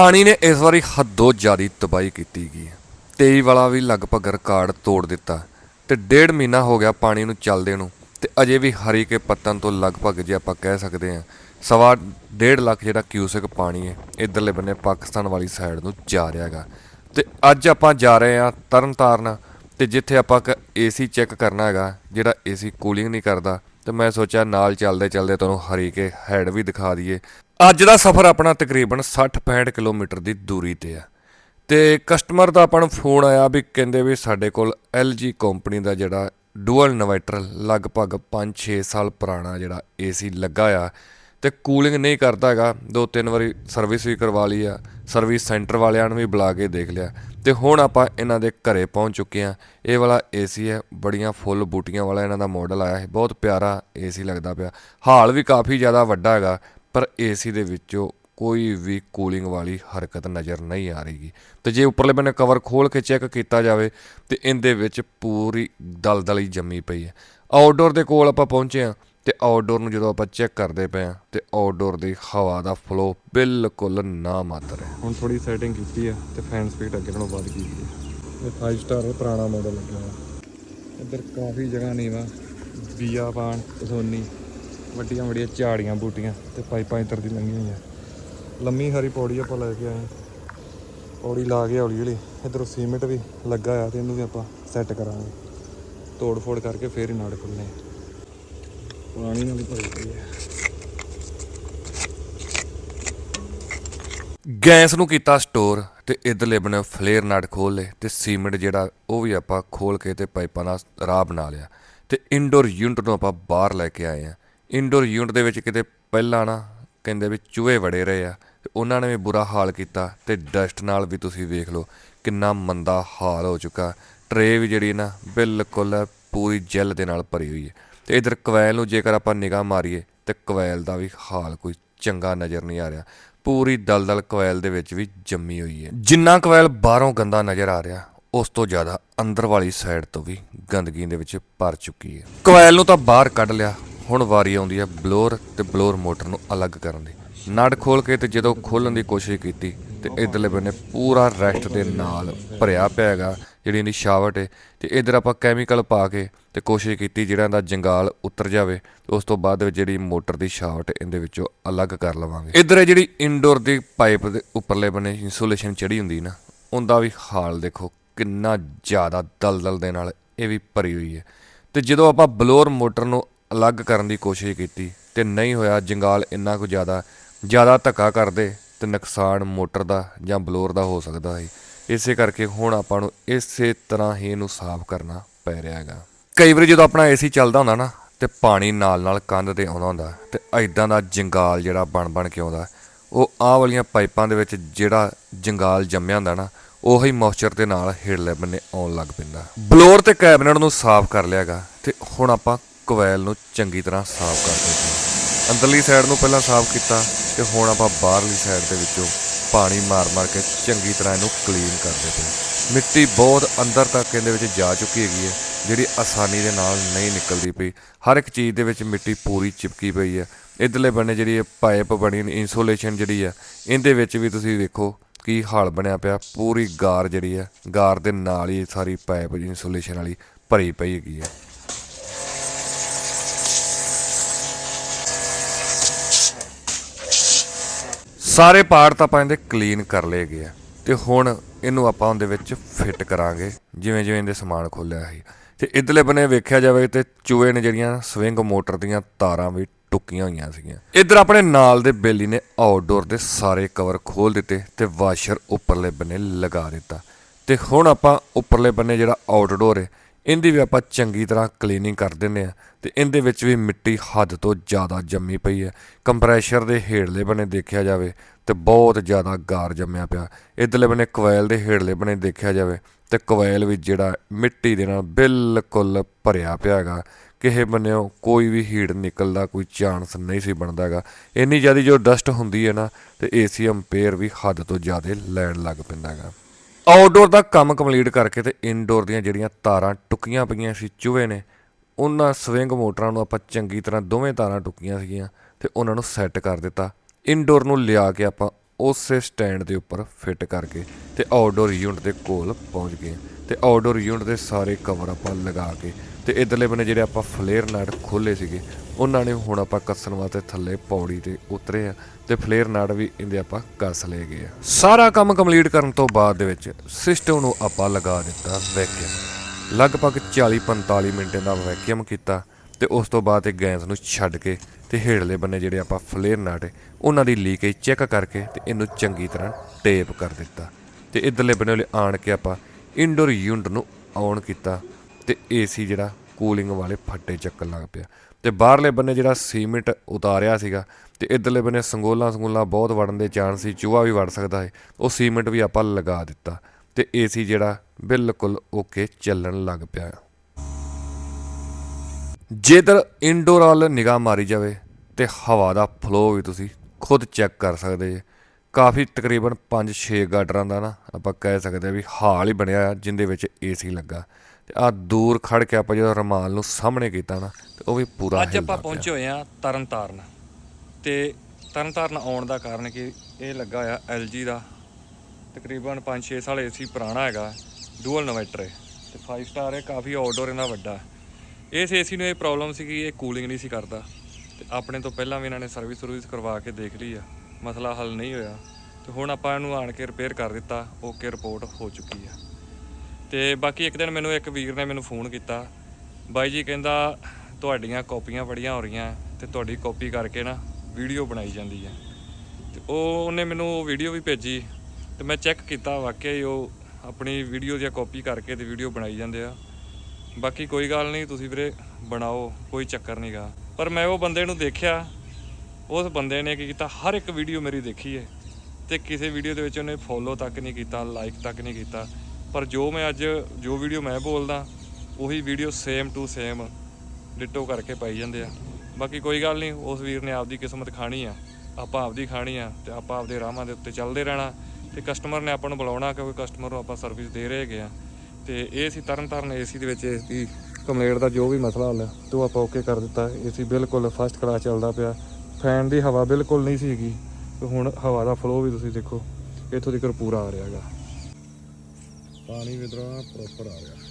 ਪਾਣੀ ਨੇ ਇਸ ਵਾਰੀ ਹੱਦੋਂ ਜ਼ਿਆਦਾ ਤਬਾਹੀ ਕੀਤੀ ਗਈ ਹੈ। 23 ਵਾਲਾ ਵੀ ਲਗਭਗ ਰਿਕਾਰਡ ਤੋੜ ਦਿੱਤਾ ਤੇ ਡੇਢ ਮਹੀਨਾ ਹੋ ਗਿਆ ਪਾਣੀ ਨੂੰ ਚੱਲਦੇ ਨੂੰ ਤੇ ਅਜੇ ਵੀ ਹਰੀ ਕੇ ਪੱਤਨ ਤੋਂ ਲਗਭਗ ਜੇ ਆਪਾਂ ਕਹਿ ਸਕਦੇ ਹਾਂ, ਸਵਾ ਡੇਢ ਲੱਖ ਜਿਹੜਾ ਕਿਊਸਕ ਪਾਣੀ ਹੈ, ਇਧਰਲੇ ਬੰਨੇ ਪਾਕਿਸਤਾਨ ਵਾਲੀ ਸਾਈਡ ਨੂੰ ਜਾ ਰਿਹਾ ਹੈਗਾ। ਤੇ ਅੱਜ ਆਪਾਂ ਜਾ ਰਹੇ ਹਾਂ ਤਰਨਤਾਰਨ ਤੇ ਜਿੱਥੇ ਆਪਾਂ ਏਸੀ ਚੈੱਕ ਕਰਨਾ ਹੈਗਾ, ਜਿਹੜਾ ਏਸੀ ਕੂਲਿੰਗ ਨਹੀਂ ਕਰਦਾ, ਤੇ ਮੈਂ ਸੋਚਿਆ ਨਾਲ ਚੱਲਦੇ ਚੱਲਦੇ ਤੁਹਾਨੂੰ ਹਰੀ ਕੇ ਹੈਡ ਵੀ ਦਿਖਾ ਦਈਏ। ਅੱਜ ਦਾ ਸਫ਼ਰ ਆਪਣਾ ਤਕਰੀਬਨ 60-65 ਕਿਲੋਮੀਟਰ ਦੀ ਦੂਰੀ ਤੇ ਆ। ਤੇ ਕਸਟਮਰ ਦਾ ਆਪਾਂ ਨੂੰ ਫੋਨ ਆਇਆ ਵੀ ਕਹਿੰਦੇ ਵੀ ਸਾਡੇ ਕੋਲ LG ਕੰਪਨੀ ਦਾ ਜਿਹੜਾ ਡੂਅਲ ਇਨਵਰਟਰ ਲਗਭਗ 5-6 ਸਾਲ ਪੁਰਾਣਾ ਜਿਹੜਾ ਏਸੀ ਲੱਗਾ ਆ ਤੇ ਕੂਲਿੰਗ ਨਹੀਂ ਕਰਦਾ ਹੈਗਾ। ਦੋ ਤਿੰਨ ਵਾਰੀ ਸਰਵਿਸ ਵੀ ਕਰਵਾ ਲਈ ਆ, ਸਰਵਿਸ ਸੈਂਟਰ ਵਾਲਿਆਂ ਨੂੰ ਵੀ ਬੁਲਾ ਕੇ ਦੇਖ ਲਿਆ। ਤੇ ਹੁਣ ਆਪਾਂ ਇਹਨਾਂ ਦੇ ਘਰੇ ਪਹੁੰਚ ਚੁੱਕੇ ਆ। ਇਹ ਵਾਲਾ ਏਸੀ ਹੈ, ਬੜੀਆਂ ਫੁੱਲ ਬੂਟੀਆਂ ਵਾਲਾ ਇਹਨਾਂ ਦਾ ਮਾਡਲ ਆਇਆ ਹੈ। ਬਹੁਤ ਪਿਆਰਾ ਏਸੀ ਲੱਗਦਾ ਪਿਆ। ਹਾਲ ਵੀ ਕਾਫੀ ਜ਼ਿਆਦਾ ਵੱਡਾ ਹੈਗਾ। ਪਰ ਏਸੀ ਦੇ ਵਿੱਚੋਂ ਕੋਈ ਵੀ ਕੂਲਿੰਗ ਵਾਲੀ ਹਰਕਤ ਨਜ਼ਰ ਨਹੀਂ ਆ ਰਹੀਗੀ ਤੇ ਜੇ ਉੱਪਰਲੇ ਬੰਨੇ ਕਵਰ ਖੋਲ ਕੇ ਚੈੱਕ ਕੀਤਾ ਜਾਵੇ, ਤੇ ਇਹਦੇ ਵਿੱਚ ਪੂਰੀ ਦਲਦਲੀ ਜੰਮੀ ਪਈ ਹੈ। ਆਊਟਡੋਰ ਦੇ ਕੋਲ ਆਪਾਂ ਪਹੁੰਚੇ ਆ ਤੇ ਆਊਟਡੋਰ ਨੂੰ ਜਦੋਂ ਆਪਾਂ ਚੈੱਕ ਕਰਦੇ ਪਏ ਆ ਤੇ ਆਊਟਡੋਰ ਦੀ ਹਵਾ ਦਾ ਫਲੋ ਬਿਲਕੁਲ ਨਾ ਮਾਤਰ ਹੈ। ਹੁਣ ਥੋੜੀ ਸੈਟਿੰਗ ਕੀਤੀ ਹੈ, ਤੇ ਫੈਨ ਸਪੀਡ ਅੱਗੇ ਨਾਲੋਂ ਵੱਧ ਗਈ ਹੈ। ਇਹ 5 ਸਟਾਰ ਪੁਰਾਣਾ ਮਾਡਲ ਲੱਗਿਆ ਹੋਇਆ। ਇੱਧਰ ਕਾਫੀ ਜਗ੍ਹਾ ਨਹੀਂ ਵਾ ਬੀਆ ਸੋਨੀ ਵੱਡੀਆਂ ਵੱਡੀਆਂ ਝਾੜੀਆਂ ਬੂਟੀਆਂ ਤੇ ਪਾਈਪਾਂ ਇੱਧਰ ਦੀ ਲੰਘੀਆਂ ਹੋਈਆਂ। ਲੰਮੀ ਹਰੀ ਪੌੜੀ ਆਪਾਂ ਲੈ ਕੇ ਆਏ ਪੌੜੀ ਲਾ ਕੇ ਹੌਲੀ ਹੌਲੀ, ਇੱਧਰੋਂ ਸੀਮਿੰਟ ਵੀ ਲੱਗਾ ਆ ਤੇ ਇਹਨੂੰ ਵੀ ਆਪਾਂ ਸੈੱਟ ਕਰਾਂਗੇ। ਤੋੜ ਫੋੜ ਕਰਕੇ ਫੇਰ ਹੀ ਨਾੜ ਖੁੱਲਨੇ ਪਾਣੀ ਨਾਲ ਭਰੀ ਪਈ ਹੈ ਗੈਸ ਨੂੰ ਕੀਤਾ ਸਟੋਰ ਤੇ ਇਧਰਲੇ ਬਨੇ ਫਲੇਅਰ ਨਾੜ ਖੋਲ ਲਏ ਤੇ ਸੀਮੈਂਟ ਜਿਹੜਾ ਉਹ ਵੀ ਆਪਾਂ ਖੋਲ ਕੇ ਤੇ ਪਾਈਪਾਂ ਨਾਲ ਰਾਹ ਬਣਾ ਲਿਆ। ਤੇ ਇਨਡੋਰ ਯੂਨਿਟ ਨੂੰ ਆਪਾਂ ਬਾਹਰ ਲੈ ਕੇ ਆਏ ਆ ਇਨਡੋਰ ਯੂਨਿਟ ਦੇ ਵਿੱਚ ਕਿਤੇ ਪਹਿਲਾਂ ਨਾ ਕਹਿੰਦੇ ਵੀ ਚੂਹੇ ਵੜੇ ਰਹੇ ਆ, ਤੇ ਉਹਨਾਂ ਨੇ ਵੀ ਬੁਰਾ ਹਾਲ ਕੀਤਾ ਤੇ ਡਸਟ ਨਾਲ ਵੀ ਤੁਸੀਂ ਵੇਖ ਲਓ ਕਿੰਨਾ ਮੰਦਾ ਹਾਲ ਹੋ ਚੁੱਕਾ। ਟਰੇ ਵੀ ਜਿਹੜੀ ਨਾ ਬਿਲਕੁਲ ਪੂਰੀ ਜੈਲ ਦੇ ਨਾਲ ਭਰੀ ਹੋਈ ਹੈ। ਤੇ ਇਧਰ ਕਵੈਲ ਨੂੰ ਜੇਕਰ ਆਪਾਂ ਨਿਗਾਹ ਮਾਰੀਏ ਤੇ ਕਵੈਲ ਦਾ ਵੀ ਹਾਲ ਕੋਈ ਚੰਗਾ ਨਜ਼ਰ ਨਹੀਂ ਆ ਰਿਹਾ। ਪੂਰੀ ਦਲਦਲ ਕਵੈਲ ਦੇ ਵਿੱਚ ਵੀ ਜੰਮੀ ਹੋਈ ਹੈ। ਜਿੰਨਾ ਕਵੈਲ ਬਾਹਰੋਂ ਗੰਦਾ ਨਜ਼ਰ ਆ ਰਿਹਾ, ਉਸ ਤੋਂ ਜ਼ਿਆਦਾ ਅੰਦਰ ਵਾਲੀ ਸਾਈਡ ਤੋਂ ਵੀ ਗੰਦਗੀ ਦੇ ਵਿੱਚ ਭਰ ਚੁੱਕੀ ਹੈ। ਕਵੈਲ ਨੂੰ ਤਾਂ ਬਾਹਰ ਕੱਢ ਲਿਆ ਹੁਣ ਵਾਰੀ ਆਉਂਦੀ ਹੈ ਬਲੋਰ ਤੇ ਬਲੋਰ ਮੋਟਰ ਨੂੰ ਅਲੱਗ ਕਰਨ ਦੀ। ਨੜ ਖੋਲ ਕੇ ਤੇ ਜਦੋਂ ਖੋਲਣ ਦੀ ਕੋਸ਼ਿਸ਼ ਕੀਤੀ ਤੇ ਇਧਰਲੇ ਬੰਨੇ ਪੂਰਾ ਰੈਸਟ ਦੇ ਨਾਲ ਭਰਿਆ ਪਿਆ ਹੈਗਾ, ਜਿਹੜੀ ਇਹਦੀ ਸ਼ਾਵਟ ਹੈ ਤੇ ਇਧਰ ਆਪਾਂ ਕੈਮੀਕਲ ਪਾ ਕੇ ਤੇ ਕੋਸ਼ਿਸ਼ ਕੀਤੀ ਜਿਹੜਾ ਇਹਦਾ ਜੰਗਾਲ ਉਤਰ ਜਾਵੇ ਤੇ ਉਸ ਤੋਂ ਬਾਅਦ ਵਿੱਚ ਜਿਹੜੀ ਮੋਟਰ ਦੀ ਸ਼ਾਵਟ ਇਹਦੇ ਵਿੱਚੋਂ ਅਲੱਗ ਕਰ ਲਵਾਂਗੇ। ਇਧਰ ਇਹ ਜਿਹੜੀ ਇਨਡੋਰ ਦੀ ਪਾਈਪ ਦੇ ਉੱਪਰਲੇ ਬੰਨੇ ਇਨਸੂਲੇਸ਼ਨ ਚੜੀ ਹੁੰਦੀ ਨਾ, ਉਹਦਾ ਵੀ ਹਾਲ ਦੇਖੋ ਕਿੰਨਾ ਜ਼ਿਆਦਾ ਦਲਦਲ ਦੇ ਨਾਲ ਇਹ ਵੀ ਭਰੀ ਹੋਈ ਹੈ। ਤੇ ਜਦੋਂ ਆਪਾਂ ਬਲੋਰ ਮੋਟਰ ਨੂੰ ਅਲੱਗ ਕਰਨ ਦੀ ਕੋਸ਼ਿਸ਼ ਕੀਤੀ ਤੇ ਨਹੀਂ ਹੋਇਆ ਜੰਗਾਲ ਇੰਨਾ ਕੁ ਜ਼ਿਆਦਾ ਜ਼ਿਆਦਾ ਧੱਕਾ ਕਰਦੇ ਤੇ ਨੁਕਸਾਨ ਮੋਟਰ ਦਾ ਜਾਂ ਬਲੋਰ ਦਾ ਹੋ ਸਕਦਾ ਹੈ ਇਸੇ ਕਰਕੇ ਹੁਣ ਆਪਾਂ ਨੂੰ ਇਸੇ ਤਰ੍ਹਾਂ ਹੀ ਇਹਨੂੰ ਸਾਫ਼ ਕਰਨਾ ਪੈ ਰਿਹਾ ਹੈਗਾ। ਕਈ ਵਾਰੀ ਜਦੋਂ ਆਪਣਾ ਏਸੀ ਚੱਲਦਾ ਹੁੰਦਾ ਨਾ, ਤੇ ਪਾਣੀ ਨਾਲ ਨਾਲ ਕੰਧ ਤੇ ਆਉਂਦਾ ਹੁੰਦਾ, ਤੇ ਐਦਾਂ ਦਾ ਜੰਗਾਲ ਜਿਹੜਾ ਬਣ ਬਣ ਕੇ ਆਉਂਦਾ, ਉਹ ਆਹ ਵਾਲੀਆਂ ਪਾਈਪਾਂ ਦੇ ਵਿੱਚ ਜਿਹੜਾ ਜੰਗਾਲ ਜੰਮਿਆ ਹੁੰਦਾ ਨਾ, ਉਹੀ ਮੌਇਸਚਰ ਦੇ ਨਾਲ ਹੇਠਲੇ ਬੰਨੇ ਆਉਣ ਲੱਗ ਪੈਂਦਾ। ਬਲੋਰ ਤੇ ਕੈਬਨਟ ਨੂੰ ਸਾਫ਼ ਕਰ ਲਿਆਗਾ ਤੇ ਹੁਣ ਆਪਾਂ ਕੋਇਲ ਨੂੰ ਚੰਗੀ ਤਰ੍ਹਾਂ ਸਾਫ਼ ਕਰ ਦਿੰਦੇ ਅੰਦਰਲੀ ਸਾਈਡ ਨੂੰ ਪਹਿਲਾਂ ਸਾਫ਼ ਕੀਤਾ ਤੇ ਹੁਣ ਆਪਾਂ ਬਾਹਰਲੀ ਸਾਈਡ ਦੇ ਵਿੱਚੋਂ ਪਾਣੀ ਮਾਰ-ਮਾਰ ਕੇ ਚੰਗੀ ਤਰ੍ਹਾਂ ਇਹਨੂੰ ਕਲੀਨ ਕਰਦੇ ਪਏ ਮਿੱਟੀ ਬਹੁਤ ਅੰਦਰ ਤੱਕ ਇਹਦੇ ਵਿੱਚ ਜਾ ਚੁੱਕੀ ਹੈਗੀ ਹੈ, ਜਿਹੜੀ ਆਸਾਨੀ ਦੇ ਨਾਲ ਨਹੀਂ ਨਿਕਲਦੀ ਪਈ। ਹਰ ਇੱਕ ਚੀਜ਼ ਦੇ ਵਿੱਚ ਮਿੱਟੀ ਪੂਰੀ ਚਿਪਕੀ ਪਈ ਹੈ। ਇਧਰਲੇ ਬੰਨੇ ਜਿਹੜੀ ਇਹ ਪਾਈਪ ਬਣੀ ਇਨਸੂਲੇਸ਼ਨ ਜਿਹੜੀ ਆ ਇਹਦੇ ਵਿੱਚ ਵੀ ਤੁਸੀਂ ਵੇਖੋ ਕੀ ਹਾਲ ਬਣਿਆ ਪਿਆ। ਪੂਰੀ ਗਾਰ ਜਿਹੜੀ ਹੈ, ਗਾਰ ਦੇ ਨਾਲ ਹੀ ਸਾਰੀ ਪਾਈਪ ਇਨਸੂਲੇਸ਼ਨ ਵਾਲੀ ਭਰੀ ਪਈ ਹੈਗੀ ਹੈ। ਸਾਰੇ ਪਾਰਟ ਤਾਂ ਆਪਾਂ ਇਹਦੇ ਕਲੀਨ ਕਰ ਲਏ ਗਏ ਆ। ਤੇ ਹੁਣ ਇਹਨੂੰ ਆਪਾਂ ਉਹਦੇ ਵਿੱਚ ਫਿੱਟ ਕਰਾਂਗੇ, ਜਿਵੇਂ ਜਿਵੇਂ ਇਹਦੇ ਸਮਾਨ ਖੋਲਿਆ ਸੀ। ਤੇ ਇਧਰਲੇ ਬੰਨੇ ਵੇਖਿਆ ਜਾਵੇ ਤੇ ਚੂਹੇ ਨੇ ਜਿਹੜੀਆਂ ਸਵਿੰਗ ਮੋਟਰ ਦੀਆਂ ਤਾਰਾਂ ਵੀ ਟੁੱਕੀਆਂ ਹੋਈਆਂ ਸੀਗੀਆਂ। ਇਧਰ ਆਪਣੇ ਨਾਲ ਦੇ ਬੇਲੀ ਨੇ ਆਊਟਡੋਰ ਦੇ ਸਾਰੇ ਕਵਰ ਖੋਲ ਦਿੱਤੇ ਤੇ ਵਾਸ਼ਰ ਉੱਪਰਲੇ ਬੰਨੇ ਲਗਾ ਦਿੱਤਾ। ਤੇ ਹੁਣ ਆਪਾਂ ਉੱਪਰਲੇ ਬੰਨੇ ਜਿਹੜਾ ਆਊਟਡੋਰ ਹੈ ਇਹਦੀ ਵੀ ਆਪਾਂ ਚੰਗੀ ਤਰ੍ਹਾਂ ਕਲੀਨਿੰਗ ਕਰ ਦਿੰਦੇ ਆ ਤੇ ਇਹਦੇ ਵਿੱਚ ਵੀ ਮਿੱਟੀ ਹੱਦ ਤੋਂ ਜ਼ਿਆਦਾ ਜੰਮੀ ਪਈ ਹੈ। ਕੰਪਰੈਸ਼ਰ ਦੇ ਹੇਠਲੇ ਬਣੇ ਦੇਖਿਆ ਜਾਵੇ ਤੇ ਬਹੁਤ ਜ਼ਿਆਦਾ ਗਾਰ ਜੰਮਿਆ ਪਿਆ। ਇਧਰਲੇ ਬੰਨੇ ਕੋਇਲ ਦੇ ਹੇਠਲੇ ਬਣੇ ਦੇਖਿਆ ਜਾਵੇ ਤੇ ਕੋਇਲ ਵੀ ਜਿਹੜਾ ਮਿੱਟੀ ਦੇ ਨਾਲ ਬਿਲਕੁਲ ਭਰਿਆ ਪਿਆ ਹੈਗਾ। ਕਿਸੇ ਬੰਨਿਓ ਕੋਈ ਵੀ ਹੀਟ ਨਿਕਲਦਾ, ਕੋਈ ਚਾਂਸ ਨਹੀਂ ਸੀ ਬਣਦਾ ਹੈਗਾ। ਇੰਨੀ ਜ਼ਿਆਦਾ ਜੋ ਡਸਟ ਹੁੰਦੀ ਹੈ ਨਾ ਤੇ ਏਸੀ ਅੰਪੇਅਰ ਵੀ ਹੱਦ ਤੋਂ ਜ਼ਿਆਦਾ ਲੈਣ ਲੱਗ ਪੈਂਦਾ ਹੈਗਾ। ਆਊਟਡੋਰ ਦਾ ਕੰਮ ਕੰਪਲੀਟ ਕਰਕੇ ਤੇ ਇਨਡੋਰ ਦੀਆਂ ਜਿਹੜੀਆਂ ਤਾਰਾਂ ਟੁੱਕੀਆਂ ਪਈਆਂ ਸੀ, ਚੂਹੇ ਨੇ, ਉਹਨਾਂ ਸਵਿੰਗ ਮੋਟਰਾਂ ਨੂੰ ਆਪਾਂ ਚੰਗੀ ਤਰ੍ਹਾਂ ਦੋਵੇਂ ਤਾਰਾਂ ਟੁੱਕੀਆਂ ਸੀਗੀਆਂ ਤੇ ਉਹਨਾਂ ਨੂੰ ਸੈੱਟ ਕਰ ਦਿੱਤਾ। ਇਨਡੋਰ ਨੂੰ ਲਿਆ ਕੇ ਆਪਾਂ ਉਸੇ ਸਟੈਂਡ ਦੇ ਉੱਪਰ ਫਿੱਟ ਕਰਕੇ ਤੇ ਆਊਟਡੋਰ ਯੂਨਿਟ ਦੇ ਕੋਲ ਪਹੁੰਚ ਗਏ। ਤੇ ਆਊਟਡੋਰ ਯੂਨਿਟ ਦੇ ਸਾਰੇ ਕਵਰ ਆਪਾਂ ਲਗਾ ਕੇ ਤੇ ਇਧਰਲੇ ਬੰਨੇ ਜਿਹੜੇ ਆਪਾਂ ਫਲੇਅਰ ਨਟ ਖੋਲੇ ਸੀਗੇ, ਉਹਨਾਂ ਨੇ ਹੁਣ ਆਪਾਂ ਕੱਸਣ ਵਾਸਤੇ ਥੱਲੇ ਪੌੜੀ ਤੇ ਉਤਰੇ ਆ ਤੇ ਫਲੇਅਰ ਨਟ ਵੀ ਇਹਦੇ ਆਪਾਂ ਕੱਸ ਲਏ ਗਏ ਆ। ਸਾਰਾ ਕੰਮ ਕੰਪਲੀਟ ਕਰਨ ਤੋਂ ਬਾਅਦ ਦੇ ਵਿੱਚ ਸਿਸਟਮ ਨੂੰ ਆਪਾਂ ਲਗਾ ਦਿੱਤਾ ਵੈਕਿਊਮ ਲਗਭਗ 40-45 ਮਿੰਟ ਦਾ ਵੈਕਿਊਮ ਕੀਤਾ ਤੇ ਉਸ ਤੋਂ ਬਾਅਦ ਇਹ ਗੈਸ ਨੂੰ ਛੱਡ ਕੇ ਤੇ ਹੇਠਲੇ ਬੰਨੇ ਜਿਹੜੇ ਆਪਾਂ ਫਲੇਅਰ ਨਟ ਉਹਨਾਂ ਦੀ ਲੀਕੇਜ ਚੈੱਕ ਕਰਕੇ ਤੇ ਇਹਨੂੰ ਚੰਗੀ ਤਰ੍ਹਾਂ ਟੇਪ ਕਰ ਦਿੱਤਾ। ਤੇ ਇਧਰਲੇ ਬੰਨੇ ਵਾਲੇ ਆਣ ਕੇ ਆਪਾਂ ਇਨਡੋਰ ਯੂਨਿਟ ਨੂੰ ਆਨ ਕੀਤਾ। ਤੇ ਏਸੀ ਜਿਹੜਾ ਕੂਲਿੰਗ ਵਾਲੇ ਫੱਟੇ ਚੱਕਣ ਲੱਗ ਪਿਆ। ਤੇ ਬਾਹਰਲੇ ਬੰਨੇ ਜਿਹੜਾ ਸੀਮਿੰਟ ਉਤਾਰਿਆ ਸੀਗਾ ਤੇ ਇਧਰਲੇ ਬੰਨੇ ਸੰਗੋਲਾ ਸੰਗੋਲਾ ਬਹੁਤ ਵੜਨ ਦੇ ਚਾਂਸ ਸੀ, ਚੂਹਾ ਵੀ ਵੜ ਸਕਦਾ ਹੈ ਉਹ ਸੀਮਿੰਟ ਵੀ ਆਪਾਂ ਲਗਾ ਦਿੱਤਾ ਤੇ ਏਸੀ ਜਿਹੜਾ ਬਿਲਕੁਲ ਓਕੇ ਚੱਲਣ ਲੱਗ ਪਿਆ। ਜੇਕਰ ਇਨਡੋਰ ਵਾਲ ਨਿਗਾਹ ਮਾਰੀ ਜਾਵੇ ਤੇ ਹਵਾ ਦਾ ਫਲੋ ਵੀ ਤੁਸੀਂ ਖੁਦ ਚੈੱਕ ਕਰ ਸਕਦੇ ਜੇ। ਕਾਫੀ ਤਕਰੀਬਨ 5-6 ਗਾਡਰਾਂ ਦਾ ਨਾ ਆਪਾਂ ਕਹਿ ਸਕਦੇ ਆ ਵੀ ਹਾਲ ਹੀ ਬਣਿਆ ਆ, ਜਿੰਦੇ ਵਿੱਚ ਏਸੀ ਲੱਗਾ। ਆ ਦੂਰ ਖੜ ਕੇ ਆਪਾਂ ਜਦੋਂ ਰਮਾਲ ਨੂੰ ਸਾਹਮਣੇ ਕੀਤਾ ਨਾ ਤੇ ਉਹ ਵੀ ਪੂਰਾ ਅੱਜ ਆਪਾਂ। ਪਹੁੰਚੇ ਹੋਏ ਆ ਤਰਨਤਾਰਨ। ਤੇ ਤਰਨਤਾਰਨ ਆਉਣ ਦਾ ਕਾਰਨ ਕਿ ਇਹ ਲੱਗਾ ਆ LG ਦਾ। ਤਕਰੀਬਨ 5-6 ਸਾਲ ਏਸੀ ਪੁਰਾਣਾ ਹੈਗਾ ਡੂਅਲ ਇਨਵਰਟਰ ਹੈ ਤੇ 5 ਸਟਾਰ ਹੈ ਕਾਫੀ ਆਊਟਡੋਰ ਇਹਨਾਂ ਵੱਡਾ। ਇਸ ਏਸੀ ਨੂੰ ਇਹ ਪ੍ਰੋਬਲਮ ਸੀ ਕਿ ਇਹ ਕੂਲਿੰਗ ਨਹੀਂ ਸੀ ਕਰਦਾ। ਤੇ ਆਪਣੇ ਤੋਂ ਪਹਿਲਾਂ ਵੀ ਇਹਨਾਂ ਨੇ ਸਰਵਿਸ ਸਰਵਿਸ ਕਰਵਾ ਕੇ ਦੇਖ ਲਈ ਆ। ਮਸਲਾ ਹੱਲ ਨਹੀਂ ਹੋਇਆ। ਤੇ ਹੁਣ ਆਪਾਂ ਇਹਨੂੰ ਆਣ ਕੇ ਰਿਪੇਅਰ ਕਰ ਦਿੱਤਾ ਓਕੇ ਰਿਪੋਰਟ ਹੋ ਚੁੱਕੀ ਆ। ਤੇ ਬਾਕੀ ਇੱਕ ਦਿਨ ਮੈਨੂੰ ਇੱਕ ਵੀਰ ਨੇ ਮੈਨੂੰ ਫੋਨ ਕੀਤਾ। ਬਾਈ ਜੀ ਕਹਿੰਦਾ, ਤੁਹਾਡੀਆਂ ਕਾਪੀਆਂ ਬੜੀਆਂ ਹੋ ਰਹੀਆਂ ਤੇ ਤੁਹਾਡੀ ਕਾਪੀ ਕਰਕੇ ਨਾ ਵੀਡੀਓ ਬਣਾਈ ਜਾਂਦੀ ਹੈ ਤੇ ਉਹ, ਉਹਨੇ ਮੈਨੂੰ ਉਹ ਵੀਡੀਓ ਵੀ ਭੇਜੀ ਤੇ ਮੈਂ ਚੈੱਕ ਕੀਤਾ, ਵਾਕਿਆ ਹੀ ਉਹ ਆਪਣੀ ਵੀਡੀਓ ਦੀਆਂ ਕਾਪੀ ਕਰਕੇ ਤੇ ਵੀਡੀਓ ਬਣਾਈ ਜਾਂਦੇ ਆ। ਬਾਕੀ ਕੋਈ ਗੱਲ ਨਹੀਂ, ਤੁਸੀਂ ਵੀਰੇ ਬਣਾਓ, ਕੋਈ ਚੱਕਰ ਨਹੀਂਗਾ ਪਰ ਮੈਂ ਉਹ ਬੰਦੇ ਨੂੰ ਦੇਖਿਆ, ਉਸ ਬੰਦੇ ਨੇ ਕੀ ਕੀਤਾ, ਹਰ ਇੱਕ ਵੀਡੀਓ ਮੇਰੀ ਦੇਖੀ ਹੈ ਤੇ ਕਿਸੇ ਵੀਡੀਓ ਦੇ ਵਿੱਚ ਉਹਨੇ ਫੋਲੋ ਤੱਕ ਨਹੀਂ ਕੀਤਾ ਲਾਈਕ ਤੱਕ ਨਹੀਂ ਕੀਤਾ। ਪਰ ਜੋ ਮੈਂ ਅੱਜ ਜੋ ਵੀਡੀਓ ਮੈਂ ਬੋਲਦਾ, ਉਹੀ video same to same ditto ਕਰਕੇ ਪਾਈ ਜਾਂਦੇ ਆ। ਬਾਕੀ ਕੋਈ ਗੱਲ ਨਹੀਂ, ਉਸ ਵੀਰ ਨੇ ਆਪਦੀ ਕਿਸਮਤ ਖਾਣੀ ਆ। ਆਪਾਂ ਆਪਦੀ ਖਾਣੀ ਆ ਤੇ ਆਪਾਂ ਆਪਦੇ ਰਾਹਾਂ ਦੇ ਉੱਤੇ ਚੱਲਦੇ ਰਹਿਣਾ। ਤੇ ਕਸਟਮਰ ਨੇ ਆਪਾਂ ਨੂੰ ਬੁਲਾਉਣਾ ਕਿਉਂਕਿ ਕਸਟਮਰ ਨੂੰ ਆਪਾਂ ਸਰਵਿਸ ਦੇ ਰਹੇ ਹੈਗੇ ਆ। ਤੇ ਇਹ ਸੀ ਤਰਨ ਤਾਰਨ ਏਸੀ ਦੇ ਵਿੱਚ ਇਸ ਦੀ ਕੰਪਲੇਂਟ ਦਾ ਜੋ ਵੀ ਮਸਲਾ ਹੱਲ ਤੇ ਉਹ ਆਪਾਂ ਓਕੇ ਕਰ ਦਿੱਤਾ। ਏਸੀ ਬਿਲਕੁਲ ਫਸਟ ਕਲਾਸ ਚੱਲਦਾ ਪਿਆ। ਫੈਨ ਦੀ ਹਵਾ ਬਿਲਕੁਲ ਨਹੀਂ ਸੀਗੀ। ਤੇ ਹੁਣ ਹਵਾ ਦਾ ਫਲੋ ਵੀ ਤੁਸੀਂ ਦੇਖੋ, ਇੱਥੋਂ ਤੱਕ ਪੂਰਾ ਆ ਰਿਹਾ ਹੈਗਾ। ਪਾਣੀ ਵਿਦਰਾ ਪ੍ਰੋਪਰ ਆ ਰਿਹਾ